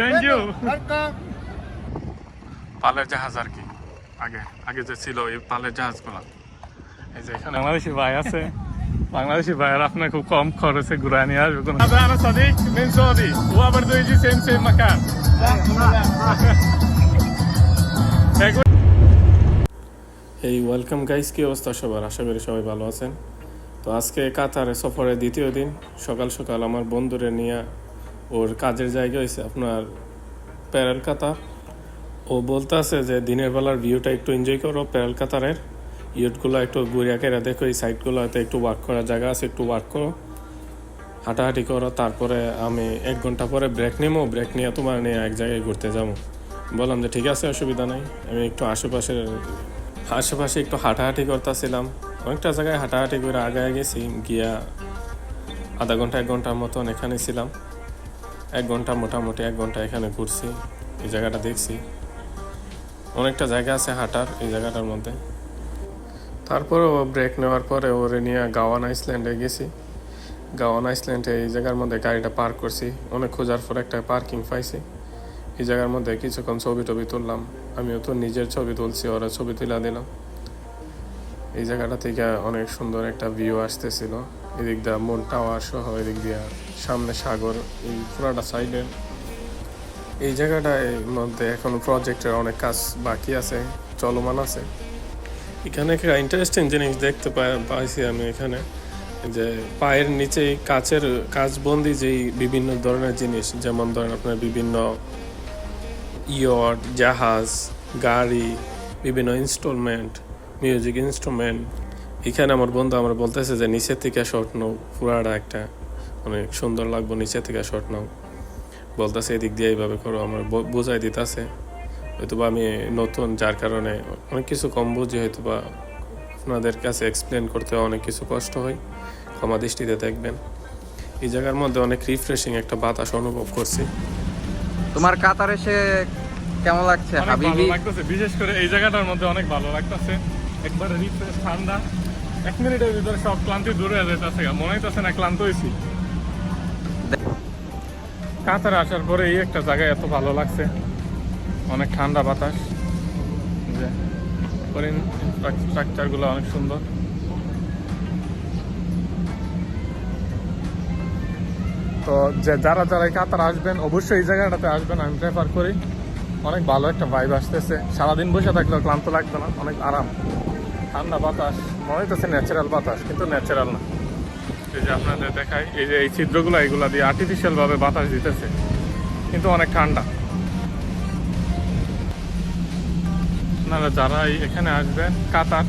Thank you পালের জাহাজ আর কি। আগে আগে যে ছিল এই পালের জাহাজগুলো। এই যে এখানে বাংলাদেশি ভাই আছে। বাংলাদেশি ভাইয়ের আপনার খুব কম খরচে ঘুরা নিয়ে আসবে কোনো। এই ওয়েলকাম গাইস কি অবস্থা সবার? আশা করি সবাই ভালো আছেন। তো আজকে কাতারে সফরের দ্বিতীয় দিন। সকাল সকাল আমার বন্ধুরে নিয়ে ওর কাজের জায়গা হয়েছে আপনার প্যারেল কাতার ও বলতে আছে যে দিনের বেলার ভিউটা একটু এনজয় করো প্যারেল কাতারের ইউটগুলো একটু ঘুরিয়া কেরা দেখো, এই সাইডগুলোতে একটু ওয়ার্ক করার জায়গা আছে, একটু ওয়ার্ক করো। হাঁটাহাঁটি করো, তারপরে আমি এক ঘণ্টা পরে ব্রেক নেব ব্রেক নিয়ে তোমার নিয়ে এক জায়গায় ঘুরতে যাব। বললাম যে ঠিক আছে, অসুবিধা নাই। আমি একটু আশেপাশে আশেপাশে একটু হাঁটাহাঁটি করতেছিলাম। অনেকটা জায়গায় হাঁটাহাঁটি করে আগায় গেছি, গিয়া আধা ঘণ্টা, এক ঘণ্টার মতন এখানে ছিলাম। এক ঘণ্টা মোটামুটি এক ঘণ্টা এখানে ঘুরছি, এই জায়গাটা দেখছি। অনেকটা জায়গা আছে হাঁটার এই জায়গাটার মধ্যে। তারপরে ও ব্রেক নেওয়ার পরে ওরে নিয়ে গাওয়ান আইসল্যান্ডে গেছি। গাওয়ান আইসল্যান্ডে এই জায়গার মধ্যে গাড়িটা পার্ক করছি। অনেক খোঁজার পর একটা পার্কিং পাইছি। এই জায়গার মধ্যে কিছুক্ষণ ছবি টবি তুললাম। আমিও তো নিজের ছবি তুলছি, ওরা ছবি তুলে দিলাম এই জায়গাটা থেকে অনেক সুন্দর একটা ভিউ আসতেছিল। এদিক দিয়ে মন টাওয়ার সহ এদিক দিয়ে সামনে সাগর, এই পুরাটা সাইডের এই জায়গাটায় মধ্যে এখন প্রজেক্টের অনেক কাজ বাকি আছে, চলমান আছে। এখানে একটা ইন্টারেস্টিং জিনিস দেখতে পাই- পাইছি আমি এখানে, যে পায়ের নিচে কাচের কাচবন্দি যেই বিভিন্ন ধরনের জিনিস, যেমন ধরেন আপনার বিভিন্ন ইয়ট জাহাজ, গাড়ি, বিভিন্ন ইনস্টলমেন্ট মিউজিক ইনস্ট্রুমেন্ট এখানে আমার বন্ধু আমার বলতেছে যে নিচের থেকে শর্ট নাও। পুরাটা একটা অনেক সুন্দর লাগবো নিচের থেকে শর্ট নাও। বলতেছে এদিক দিয়ে এইভাবে করো। আমার বোঝাই দিতেছে। হয়তো বা আমি নতুন যার কারণে অনেক কিছু কম বুঝি হয়তো বা আপনাদের কাছে এক্সপ্লেন করতে অনেক কিছু কষ্ট হয়। ক্ষমা দৃষ্টিতে দেখবেন। এই জায়গার মধ্যে অনেক রিফ্রেশিং একটা বাতাস অনুভব করছি। তোমার কাতার এসে কেমন লাগছে হাবিবি? লাগতেছে। বিশেষ করে এই জায়গাটার মধ্যে অনেক ভালো লাগতেছে। একবারে রিফ্রেশ ঠান্ডা। এক মিনিটের ভিতরে সব ক্লান্তি দূরে যাইতেছে মনে হইতেছে না ক্লান্ত হয়েছি কাতারে আসার পরে এই একটা জায়গায় এত ভালো লাগছে। অনেক ঠান্ডা বাতাস। যে অনেক সুন্দর। তো যে, যারা যারা কাতার আসবেন, অবশ্যই এই জায়গাটাতে আসবেন, আমি প্রেফার করি। অনেক ভালো একটা ভাইব আসতেছে। সারাদিন বসে থাকলেও ক্লান্ত লাগবে না, অনেক আরাম। ঠান্ডা বাতাস। মনে হইতেছে ন্যাচারাল বাতাস, কিন্তু ন্যাচারাল না। এই যে আপনাদের দেখাই, এই যে এই ছিদ্রগুলো এইগুলা দিয়ে আর্টিফিশিয়াল ভাবে বাতাস দিতেছে, কিন্তু অনেক ঠান্ডা। আপনারা যারা এখানে আসবেন, কাতার,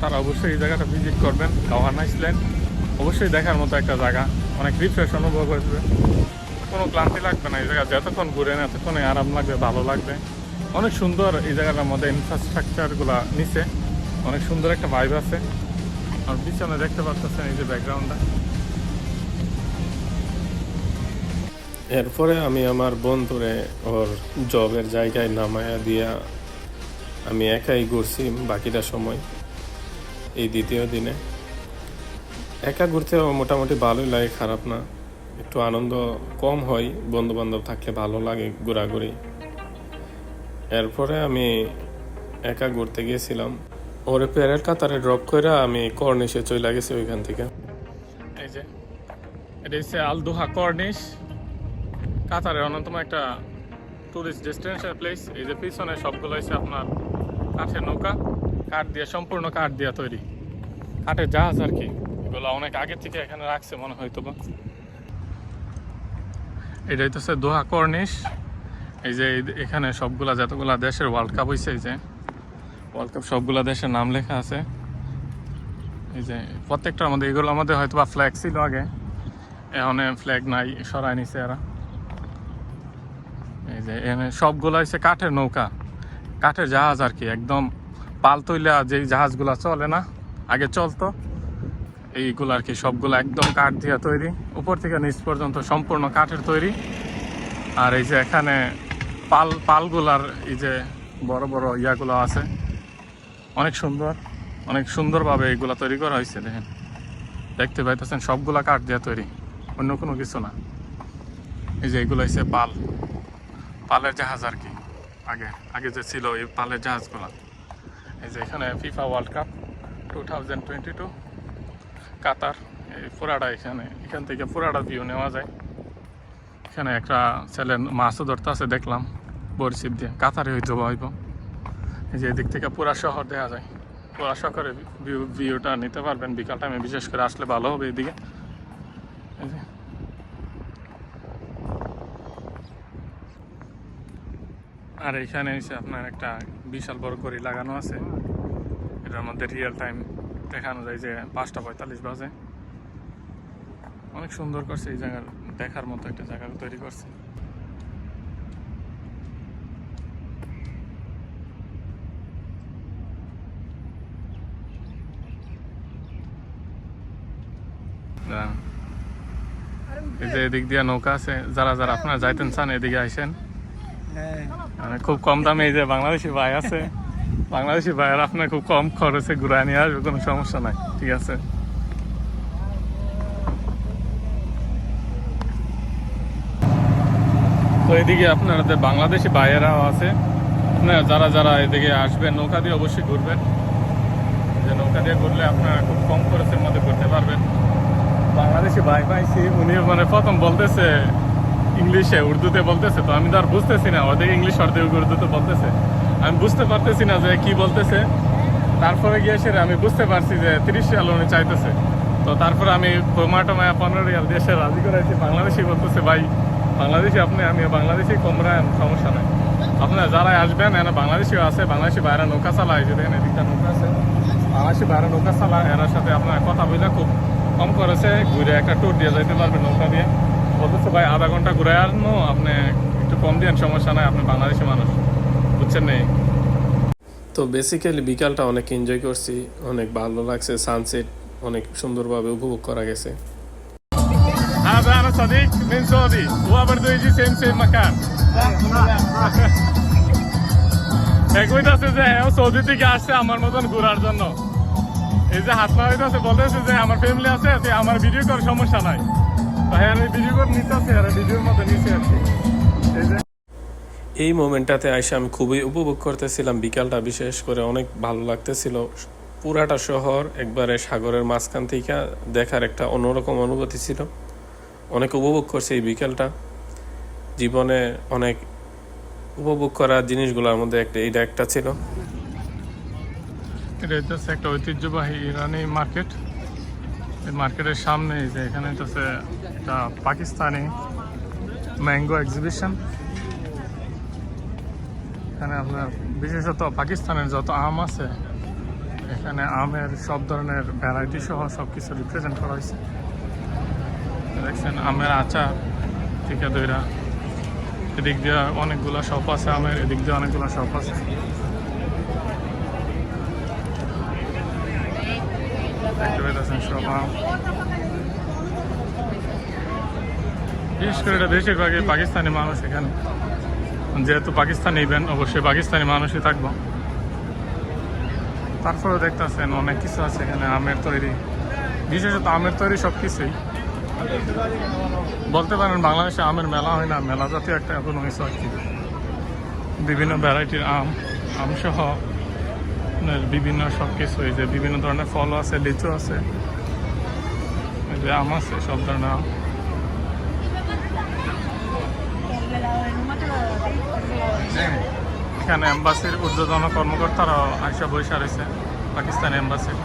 তারা অবশ্যই এই জায়গাটা ভিজিট করবেন গাওয়ান আইসল্যান্ড অবশ্যই দেখার মতো একটা জায়গা, অনেক রিফ্রেশ অনুভব আসবে কোনো ক্লান্তি লাগবে না, এই জায়গা যতক্ষণ ঘুরেন এতক্ষণে আরাম লাগবে, ভালো লাগবে। অনেক সুন্দর এই জায়গাটার মধ্যে ইনফ্রাস্ট্রাকচারগুলো নিচে অনেক সুন্দর একটা ভাইব আছে। আর পিছনে দেখতে পাচ্ছেন এই যে ব্যাকগ্রাউন্ডটা এরপরে আমি আমার বন্ধুরে ওর জবের জায়গায় নামায়া দিয়া আমি একাই ঘুরছি বাকিটা সময়, এই দ্বিতীয় দিনে। একা ঘুরতেও মোটামুটি ভালোই লাগে, খারাপ না। একটু আনন্দ কম হয় বন্ধু বান্ধব থাকলে ভালো লাগে ঘোরাঘুরি। এরপরে আমি একা ঘুরতে গিয়েছিলাম। ওরে পেরের কাতারে ড্রপ করে আমি কর্নিশে চলে গেছি ওইখান থেকে। এই যে, এটা হচ্ছে আলদোহা কর্নিশ কাতারের অন্যতম একটা টুরিস্ট ডেস্টিনেশন প্লেস এই যে পিছনে সবগুলো হচ্ছে আপনার কাঠের নৌকা। কাঠ দিয়ে, সম্পূর্ণ কাঠ দিয়ে তৈরি। কাঠের জাহাজ আর কি। এগুলো অনেক আগে থেকে এখানে রাখছে মনে হয়তো বা এটা হইতেছে দোহা কর্নিশ এই যে এখানে সবগুলা, যতগুলা দেশের ওয়ার্ল্ড কাপ হয়েছে এই যে। ওয়ার্ল্ড কাপ সবগুলা দেশের নাম লেখা আছে। এই যে প্রত্যেকটার মধ্যে এগুলো আমাদের হয়তো বা ফ্ল্যাগ ছিল আগে। এখন ফ্ল্যাগ নাই সরাই নিছে এরা। এই যে এখানে সবগুলো হচ্ছে কাঠের নৌকা। কাঠের জাহাজ আর কি, একদম পাল তৈলা যেই জাহাজগুলো চলে না, আগে চলতো। এইগুলো আর কি, সবগুলো একদম কাঠ দিয়ে তৈরি। উপর থেকে নিচ পর্যন্ত সম্পূর্ণ কাঠের তৈরি। আর এই যে এখানে পাল পালগুলার এই যে বড় বড় ইয়াগুলো আছে। অনেক সুন্দর, অনেক সুন্দরভাবে এইগুলা তৈরি করা হয়েছে, দেখেন। দেখতে পাইতেছেন, সবগুলা কাঠ দিয়ে তৈরি, অন্য কোনো কিছু না। এই যে এগুলো হচ্ছে পাল। পালের জাহাজ আর কি, আগে আগে যে ছিল এই পালের জাহাজগুলো। এই যে এখানে FIFA World Cup two thousand twenty two, Qatar, এই পুরাটা এখানে, এখান থেকে পুরাটা ভিউ নেওয়া যায়। এখানে একটা ছেলে মাছও ধরতে আছে, দেখলাম বরিশিপ দিয়ে, কাতারে হইতে হইব। যে দিক থেকে পুরা শহর দেখা যায়। পুরা শহরের ভিউ ভিউটা নিতে পারবেন বিকাল টাইমে বিশেষ করে আসলে ভালো হবে এদিকে। আর এখানে এসে আপনার একটা বিশাল বড় ঘড়ি লাগানো আছে। এটার মধ্যে রিয়েল টাইম দেখানো যায় যে পাঁচটা পঁয়তাল্লিশ বাজে। অনেক সুন্দর করছে এই জায়গার, দেখার মতো একটা জায়গা তৈরি করছে দাঁড়ান। এই যে এদিক দিয়ে নৌকা আছে, যারা যারা আপনারা যাইতেন চান, এদিকে আইসেন। মানে খুব কম দামে এই যে বাংলাদেশি ভাই আছে, বাংলাদেশি ভাইয়ের আপনার খুব কম খরচে ঘুরায় নিয়ে আসবে, কোনো সমস্যা নাই, ঠিক আছে? তো এদিকে আপনাদের বাংলাদেশি ভাইয়েরাও আছে, আপনারা যারা যারা এদিকে আসবেন, নৌকা দিয়ে অবশ্যই ঘুরবেন। যে নৌকা দিয়ে ঘুরলে আপনারা খুব কম খরচের মধ্যে ঘুরতে পারবেন। বাংলাদেশি ভাই পাইছি উনি মানে প্রথম বলতেছে, ইংলিশে, উর্দুতে বলতেছে। তো আমি তো আর বুঝতেছি না ওদের ইংলিশ, অর্ধেক উর্দুতে বলতেছে। আমি বুঝতে পারতেছি না যে কি বলতেছে। তারপরে গিয়ে সেরে আমি বুঝতে পারছি যে তিরিশ রিয়াল উনি চাইতেছে। তো তারপরে আমি টমাটো মায়া পনেরো রিয়াল দিয়ে সে রাজি করাইছি। বাংলাদেশি বলতেছে, ভাই, বাংলাদেশি আপনি, আমি বাংলাদেশি কমরায় সমস্যা নাই। আপনারা যারা আসবেন, এরা বাংলাদেশিও আছে, বাংলাদেশি বাইরে নৌকা চালায়, যদি এখানে এদিকটা নৌকা আছে, বাংলাদেশি বাইরে নৌকা চালায়, এরার সাথে আপনার কথা বলে খুব কম করেছে ঘুরে একটা ট্যুর দিয়ে যাইতে পারবেন নৌকা দিয়ে বলতেছে ভাই আধা ঘন্টা ঘুরে আনো আপনি একটু কম দিন সমস্যা নাই আপনি বাংলাদেশি মানুষ বুঝছেন নেই তো বেসিক্যালি বিকালটা অনেক এনজয় করছি অনেক ভালো লাগছে সানসেট অনেক সুন্দরভাবে উপভোগ করা গেছে هذا أنا صديق من سعودي هو برضه يجي سيم سيم مكان এক আছে যে হ্যাঁ সৌদি থেকে আসছে আমার মতন ঘোরার জন্য এই যে হাত মারাইতেছে বলতেছে যে আমার ফ্যামিলি আছে তুই আমার ভিডিও কর, সমস্যা নাই। তো হ্যাঁ আমি ভিডিও করে নিতেছি আর ভিডিওর মধ্যে নিচে কি। এই মোমেন্টটাতে আইসা আমি খুবই উপভোগ করতেছিলাম, বিকালটা বিশেষ করে অনেক ভালো লাগতেছিল। পুরাটা শহর একবারে সাগরের মাঝখান থেকে দেখার একটা অন্যরকম অনুভূতি ছিল। অনেক উপভোগ করছে এই বিকেলটা। জীবনে অনেক উপভোগ করার জিনিসগুলোর মধ্যে একটা, এটা একটা ছিল। এটা হচ্ছে একটা ঐতিহ্যবাহী ইরানি মার্কেট। এই মার্কেটের সামনে যে এখানে হচ্ছে একটা পাকিস্তানি ম্যাঙ্গো এক্সিবিশন। এখানে আপনার বিশেষত পাকিস্তানের যত আম আছে, এখানে আমের সব ধরনের ভ্যারাইটি সহ সব কিছু রিপ্রেজেন্ট করা হয়েছে দেখছেন আমের আচার থেকে দইরা এদিক দিয়ে অনেকগুলো শপ আছে আমের, এদিক দিয়ে অনেকগুলো শপ আছে। বিশেষ করে এটা বেশিরভাগই পাকিস্তানি মানুষ এখানে। যেহেতু পাকিস্তানি ইভেন্ট অবশ্যই পাকিস্তানি মানুষই থাকব। তারপরে দেখতেছেন অনেক কিছু আছে এখানে, আমের তৈরি। বিশেষত আমের তৈরি সব কিছুই বলতে পারেন বাংলাদেশে আমের মেলা হয় না, মেলা জাতীয় একটা কোনো কিছু আর কি। বিভিন্ন ভ্যারাইটির আম আম সহ আপনার বিভিন্ন সব কিছু যে বিভিন্ন ধরনের ফলও আছে, লিচু আছে। যে আম আছে সব ধরনের আম। এখানে এম্বাসির ঊর্ধ্বতন কর্মকর্তারাও আইসা বৈশা রয়েছে পাকিস্তান এম্বাসির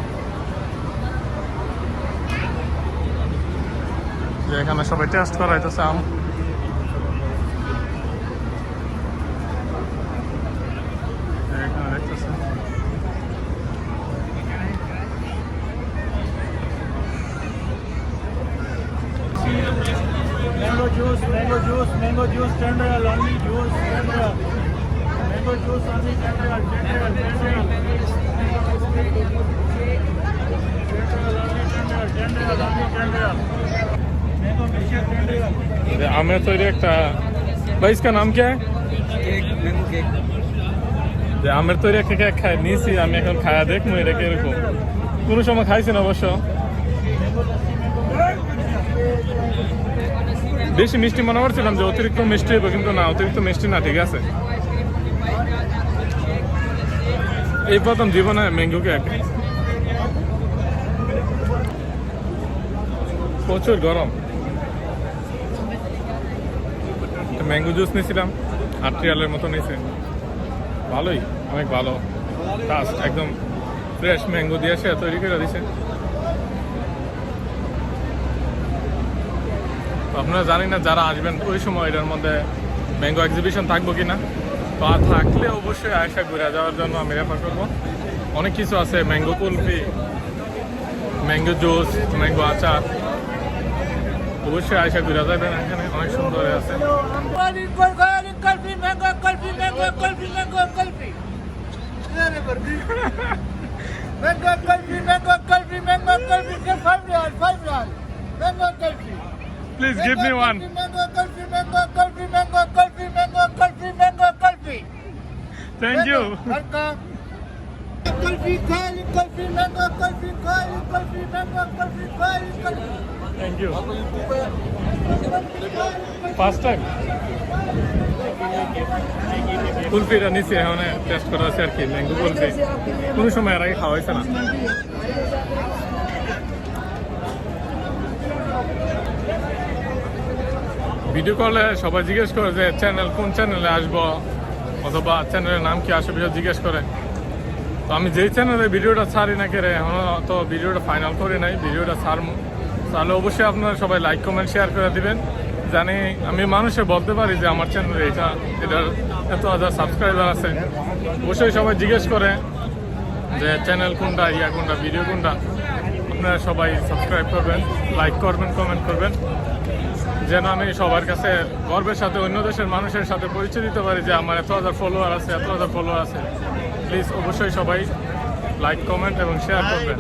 যে এখানে সবাই টেস্ট করা হইতেছে আম। juice, mango juice, mango juice, ten real, only juice, ten real. Mango juice only ten real, ten real, ten real. Ten real, only ten real, ten real, only ten real. Mango milkshake, ten real. যে আমের তৈরি একটা ভাই इसका नाम क्या है cake mango cake যে আমের তৈরি একটা কেক খাই নিয়েছি আমি এখন খায়া দেখবো এটা কিরকম কোনো সময় খাইছি না অবশ্য বেশি মিষ্টি মনে করছিলাম যে অতিরিক্ত মিষ্টি হবে কিন্তু না, অতিরিক্ত মিষ্টি না, ঠিক আছে। এই প্রথম জীবনে ম্যাঙ্গো কেক প্রচুর গরম। ম্যাঙ্গো জুস নিয়েছিলাম, আট রিয়ালের মতো নিয়েছে। ভালোই, অনেক ভালো। একদম ফ্রেশ ম্যাঙ্গো দিয়ে সে তৈরি করে দিছে। তো আপনারা জানি না যারা আসবেন ওই সময় এটার মধ্যে ম্যাঙ্গো এক্সিবিশন থাকব কিনা বা থাকলে অবশ্যই আয়সা ঘুরে যাওয়ার জন্য আমি রেফার করব অনেক কিছু আছে mango kulfi mango juice mango আচার অবশ্যই আয়সা ঘুরে যাবেন এখানে অনেক সুন্দর আছে Calling for calling Kulfi, mango, Kulfi, mango, Kulfi, mango, Kulfi. Mango, Kulfi, mango, Kulfi, mango, Kulfi. Get five real, five real. Mango, Kulfi. Please give me one Mango, Kulfi, mango, Kulfi, mango, Kulfi, mango, Kulfi, mango, Kulfi. Thank you Welcome. Kulfi, calling Kulfi, mango, Kulfi, calling Kulfi, mango, Kulfi, calling Kulfi. Thank you first time কুলফিটা নিচে এখন test করা আছে আর কি mango kulfi কোনো সময় এর আগে খাওয়া হয়েছে না ভিডিও কলে সবাই জিজ্ঞেস করে যে চ্যানেল কোন চ্যানেলে আসব? অথবা চ্যানেলের নাম কি? আসবে সব জিজ্ঞেস করে। তো আমি যেই চ্যানেলে ভিডিওটা ছাড়ি না কেরে, এখনও তো ভিডিওটা ফাইনাল করি নাই। ভিডিওটা ছাড় তাহলে অবশ্যই আপনারা সবাই লাইক কমেন্ট শেয়ার করে দিবেন। জানি আমি মানুষে বলতে পারি যে, আমার চ্যানেলে এটা এটার এত হাজার সাবস্ক্রাইবার আছে। অবশ্যই সবাই জিজ্ঞেস করে যে চ্যানেল কোনটা, ইয়া কোনটা ভিডিও কোনটা? আপনারা সবাই সাবস্ক্রাইব করবেন লাইক করবেন কমেন্ট করবেন। যেন আমি সবার কাছে গর্বের সাথে, অন্য দেশের মানুষের সাথে পরিচয় দিতে পারি যে আমার এত হাজার ফলোয়ার আছে, এত হাজার ফলোয়ার আছে। প্লিজ অবশ্যই সবাই লাইক কমেন্ট এবং শেয়ার করবেন।